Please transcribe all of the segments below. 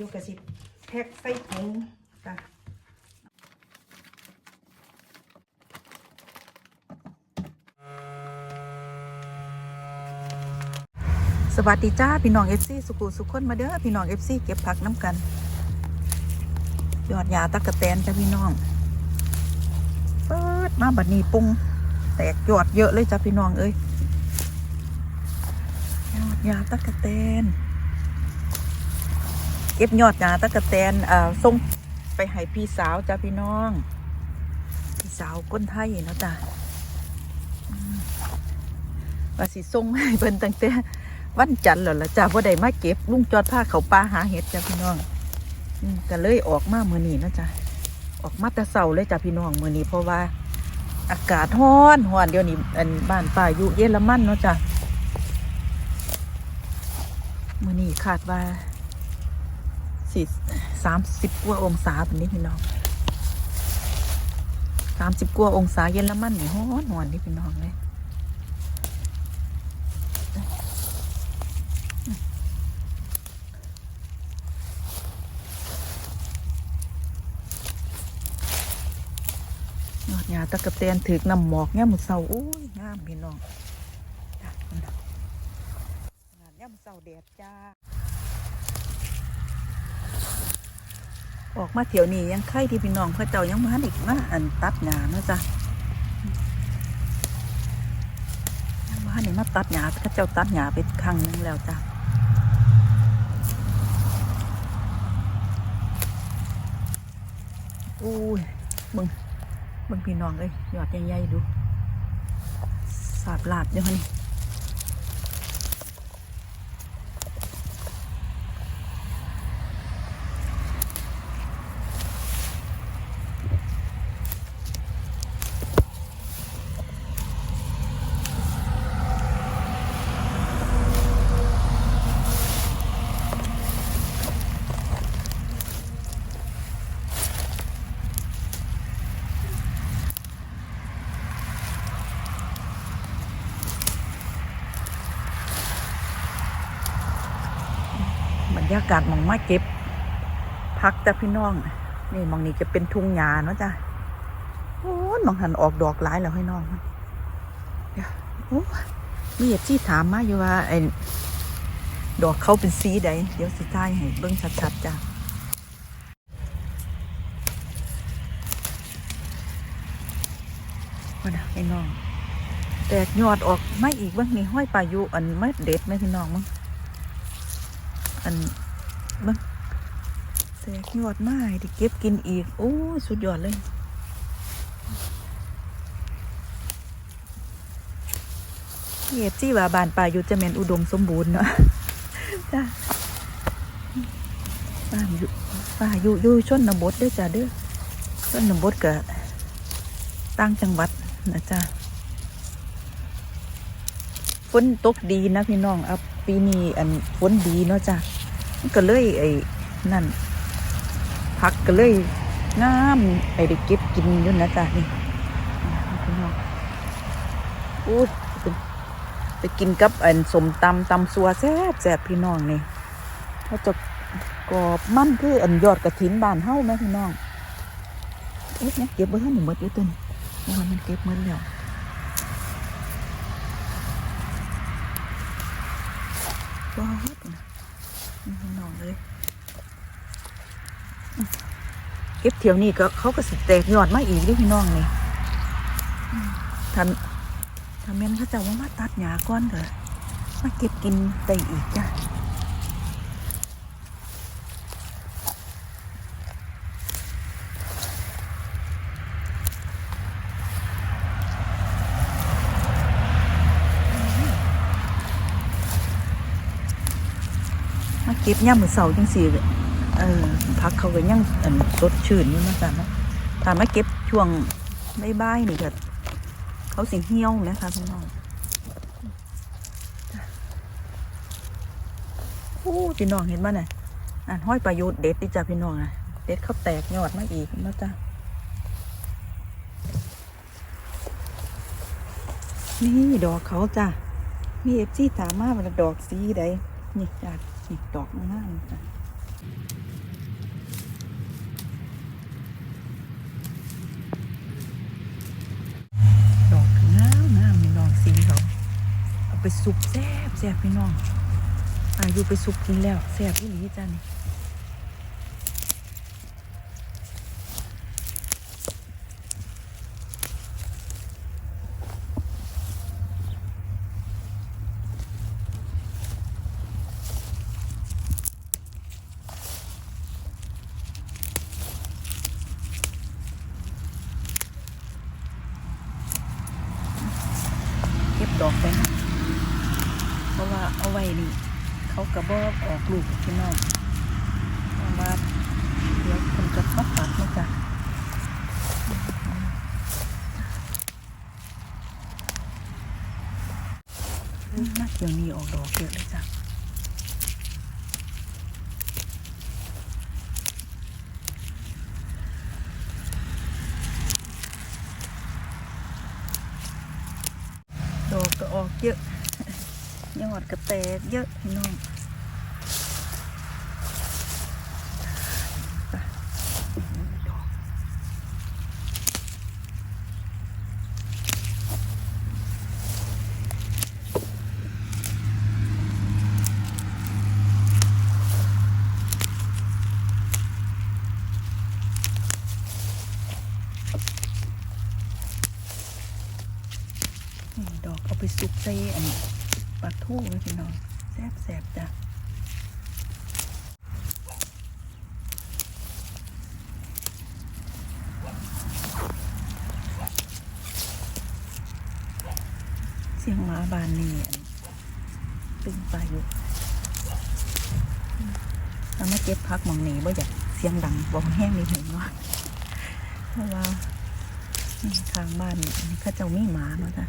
ยุกระสิบแพ็กใส่ถุงจ้ะสวัสดีจ้า พี่น้องเอฟซีสุขุสุขคนมาเด้อพี่น้องเอฟซีเก็บผักน้ำกัน ยอดยาตะกะแตนจ้ะพี่น้องเปิดมาบัดนี้ปุงแตกยอดเยอะเลยจ้ะพี่น้องเอ้ยยอดยาตะกะแตน เก็บยอดยาตะกะแตนเอ่อส่งไปให้พี่สาวจ้ะพี่น้อง พี่สาวก้นไทยเนาะจ้ะอืมว่าสิส่งให้เพิ่นตั้งแต่วันจันทร์แล้วล่ะจ้ะบ่ได้มาเก็บลุงจอดผ้าเขาป่าหาเห็ดจ้ะพี่น้องก็เลยออกมาเมื้อนี้เนาะจ้ะออกมาแต่เช้าเลยจ้ะพี่น้องเมื้อนี้เพราะว่า อากาศร้อนร้อนเดี๋ยวนี้อันบ้านป่าอยู่เยอรมันเนาะจ้ะมื้อนี้คาดว่า สี่สามสิบกว่าองศาแบบนี้พี่น้องสามสิบกว่าองศาเย็นละมันนี่ฮ้อนหอนนี่พี่น้องเลยยอดหญ้าตะกะเตนถือกน้ำหมอกเนี่ยมมือเศร้าโอ้ยงามพี่น้องจ้ะขนาดเนี่ยมมือเศร้าแดดจ้า ออกมาเที่ยวนี้ยังไข่ที่พี่น้องพระเจ้ายังมาอีกมาอันตัดหญ้าเนาะจ้ะยังมาเนี่มาตัดหญ้าพระเจ้าตัดหญ้าไปครั้งนึงแล้วจ้ะอุ้ยมึงมึงพี่น้องเลยยอดใหญ่ๆดูสาบลาดเดี๋ยวนี้ รรยากาศมองมาเก็บ พักแต่พี่น้อง นี่มองนี้จะเป็นทุ่งหญ้าเนาะจ้ะโอ้ยหมองหันออกดอกหลายแล้วให้น้องมันเดี๋ยวโอ้มีเอฟที่ถามมาอยู่ว่าไอ้ดอกเขาเป็นสีใดเดี๋ยวสิท้ายให้เบิ่งชัดๆจ้ะว่านะพี่น้อง แตกยอดออกไม่อีกบ้างนี่ห้อยปลายุอันไม่เด็ดไหมพี่น้องมั้ง อันบิ่งแตกยอดไม้ที่เก็บกินอีก โอ้สุดยอดเลยเฮ็ดที่ว่าบานป่าอยู่จะแมนอุดมสมบูรณ์เนาะจ้าบ้าอยู่ป่าอยู่อยู่ชนบทเด้อจ้าเด้อชนบทก็ต่างจังหวัดนะจ้าฝนตกดีนะพี่น้องเอาปีนี้อันฝนดีเนาะจ้า ก็เลยไอ้นั่นพักก็เลยงามไอ้ได้เก็บกินอยู่นะจ๊ะนี่พี่น้องอู้ยไปกินกับอันสมตำตำซัวแซ่บแซ่บพี่น้องนี่เขาจะกรอบมั่นคืออันยอดกระถินบานเฮ้าไหมพี่น้องเอ๊ะเนี่ยเก็บไว้ให้หนูหมดอยู่ตัวนี้เมื่อวานมันเก็บหมดแล้วว้าว นะนี่พี่น้องเลยอืมเก็บเที่ยวนี้ก็เขาก็สิแตกยอดมาอีกเด้วยพี่น้องนี่อืมทำทำเม่นเขาจะว่ามาตัดหญ้าก้อนเถอะมาเก็บกินได้อีกจ้ะ ก็บย่ามมือเสาจังสี่เออพักเขาก็ยังอันสดชื่นอยู่นะจ๊ะนะถ้ามาเก็บช่วงใบ่ายๆนี่ก็เขาสิเหี่ยวไหมคะพี่น้องโอ้พี่น้องเห็นบ้าน่ะอันห้อยประโยชน์เด็ดดิจ้ะพี่น้องอะเด็ดเขาแตกยอดมาอีกนะจ๊ะนี่ดอกเขาจ้ะมีเอฟซีถามมาว่าดอกสีใดนี่จ้ะ นี่ดอกงามจ้ะดอกงามงามพี่นองสีเขาเอาไปสุกแซบแซบพี่น้องอายุไปสุกกินแล้วแซบอีหนีจ้ะนี่ กระบอกออกลูกพี่น้องเพราะว่าเดี๋ยวคนจะมาปักนะจ๊ะน่าเกี่ยวนี้ออกดอกเยอะเลยจ้ะดอกก็ออกเยอะยอดกระแตกเยอะพี่น้องไปดอกนี่ดอกเอาไปซุกใส่อันนี้ ปลาทูไว้พี่น้องแซ่บแซ่บๆจ้ะเสียงหมาบานเนี่อันตึงปลาอยู่แล้วมาเก็บพักมองหนีบ่อยากเสียงดังบ่แห้งนี่เห็นว่าเพราะว่าทางบ้านนี่อันนี้เขาเจ้ามีหมาเนาะจ้ะ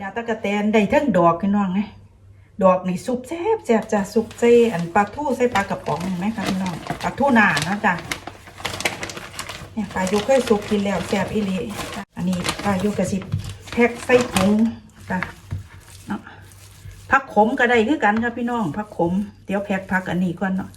ยอดยาตะกะแตนได้ทั้งดอกพี่น้องไงดอกนี่ซุปแซ่บแซ่บจ้ะซุปใส่อันปลาทูใส่ปลากระป๋องเห็นไหมคะพี่น้องปลาทูหนาเนาะจ้ะเนี่ยปลายุเคยซุปกินแล้วแซ่บอีหลีอันนี้ปลายุกระสิบแพ็คใส่ถุงจ้ะเนาะผักขมก็ได้คือกันครับพี่น้องผักขมเดี๋ยวแพ็คผักอันนี้ก่อนเนาะ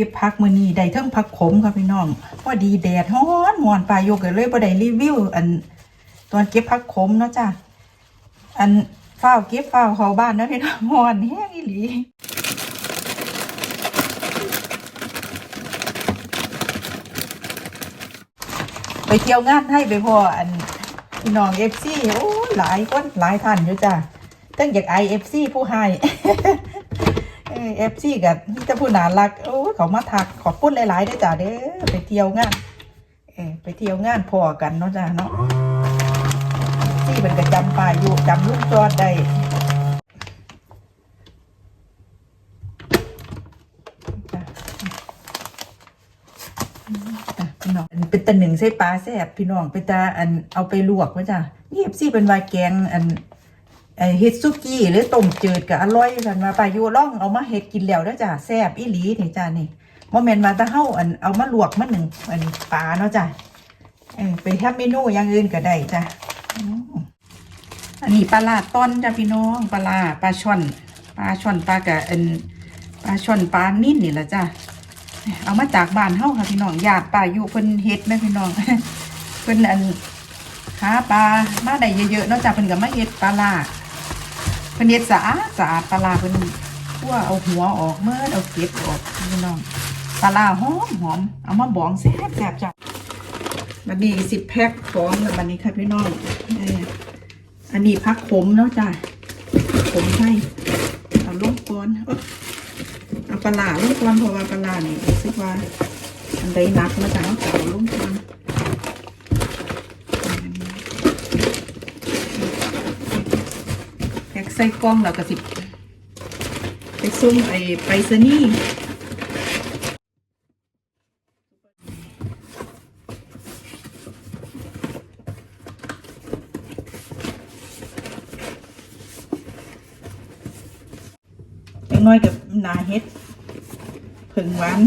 ก็บพักมือนี้ได้ทั้งพักขมครับพี่น้องพอดีแดดฮ้อนหอนปลายโยกเลยบ่ได้รีวิว อันตอนเก็บพักขมเนาะจ้ะอันฝ้าเก็บฝ้าเขาบ้านนะพี่น้องหอนแห้งอีหลีไปเที่ยวงานให้ไปพออันพี่น้องเอฟซีโอ้หลายคนหลายท่านอยู่จ้ะตั้งจากไอเอฟซีผู้ให้เอฟซีกับที่จะผู้นารัก เขามาทักขอบคุณหลายๆด้จ้ะเด้อไปเที่ยวงานเออไปเที่ยวงานพอกันเนาะจ้ะเนาะที่เป็นกระจำป้ายอยู่จำลูกจอดได้จ้ะพี่น้องเป็นตะหนึ่งใส่ปลาแซ่บพี่น้องเป็นตาอันเอาไปลวกไว้จ้ะนี่เอฟซีเป็นวายแกงอัน เฮ็ดซุกี้หรือต้มจืดก็อร่อยกันมาปลายูร่องเอามาเฮ็ดกินแล้วเด้อจ้ะแซ่บอีหลีนี่จ้ะนี่บ่แม่นมาตะเฮาอันเอามาลวกมาหนึ่งอันปลาเนาะจ้ะเออไปทำเมนูอย่างอื่นก็ได้จ้ะอันนี้ปลาลาต้นจ้ะพี่น้องปลาลาปลาช่อนปลาช่อนปลากะอันปลาช่อนปลานิ่นนี่แหละจ้ะเอามาจากบ้านเฮาค่ะพี่น้องญาติป้าอยู่เพิ่นเฮ็ดแม่พี่น้องเพิ่นอันหาปลามาได้เยอะๆเนอกจากเพิ่นก็มาเฮ็ดปลาลา เพิ่นเฮ็ดสะอาดสะอาดปลาเพิ่นคั่วเอาหัวออกเมื่อเอาเกล็ดออกพี่น้องปลาหอมหอมเอามาบองแซ่บแซ่บจ้ะบัดนี้สิบแพ็คของแล้วบัดนี้ค่ะพี่น้องอันนี้พักขมเนาะจ้ะขมให้เอาลงก่อนเอาปลาลูกก่อนเพราะว่าปลาร้านี่รู้สึกว่าอันใดหนักมาจากเอาเก่าลูกก่อนแพ็กใส่กล่องแล้วก็สิ ไปซุ่มไอ้ไปซนี่ย่างน้อยกับนาเฮ็ดผึ่งหวาน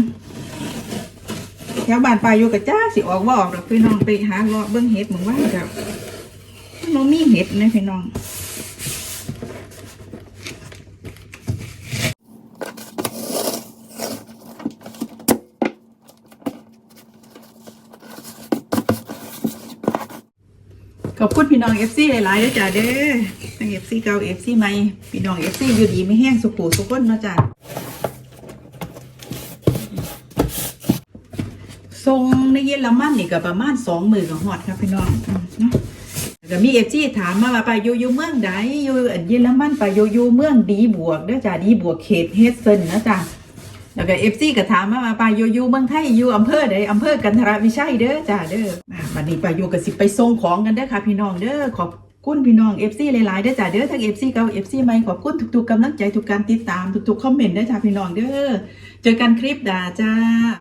แถวบ้านปลายอยู่กับจ้าสิออกว่าออกดอกพี่น้องไปหาเลาะเบิ้งเฮ็ดเหมือนว่ากับน้องมีเฮ็ดนะพี่น้อง อบคุณพี่น้องเอฟซีหลายๆด้วยจ้าเด้อทั้งเอฟซีเก่าเอฟซีใหม่พี่น้องเอฟซีอยู่ดีไม่แห้งสุขุสุขคนเนาะจ้าทรงในเยอรมันนี่ก็ประมาณสองหมื่นกับฮอดครับพี่น้องเนาะแล้วก็มีเอฟซีถามมาว่าไปอยู่อยู่เมืองใดอยู่อันเยอรมันไปอยู่อยู่เมืองดีบวกเด้อจ้าดีบวกเขตเฮสเซนนะจ้า แล้วก็เอฟซีก็ถามมาว่าปาโยโยูเมืองไทยอยู่อำเภอใดอำเภอกันทรวิชัยเด้อจ้าเด้อวันนี้ปาโยก็สิไปส่งของกันเด้อค่ะ พี่น้องเด้อขอบคุณพี่น้องเอฟซีหลายๆเด้อจ้าเด้อทั้งเอฟซีเก่าเอฟซีใหม่ขอบคุณทุกๆกำลังใจทุกการติดตามทุกๆคอมเมนต์เด้อจ้าพี่น้องเด้อเจอกันคลิปด่าจ้า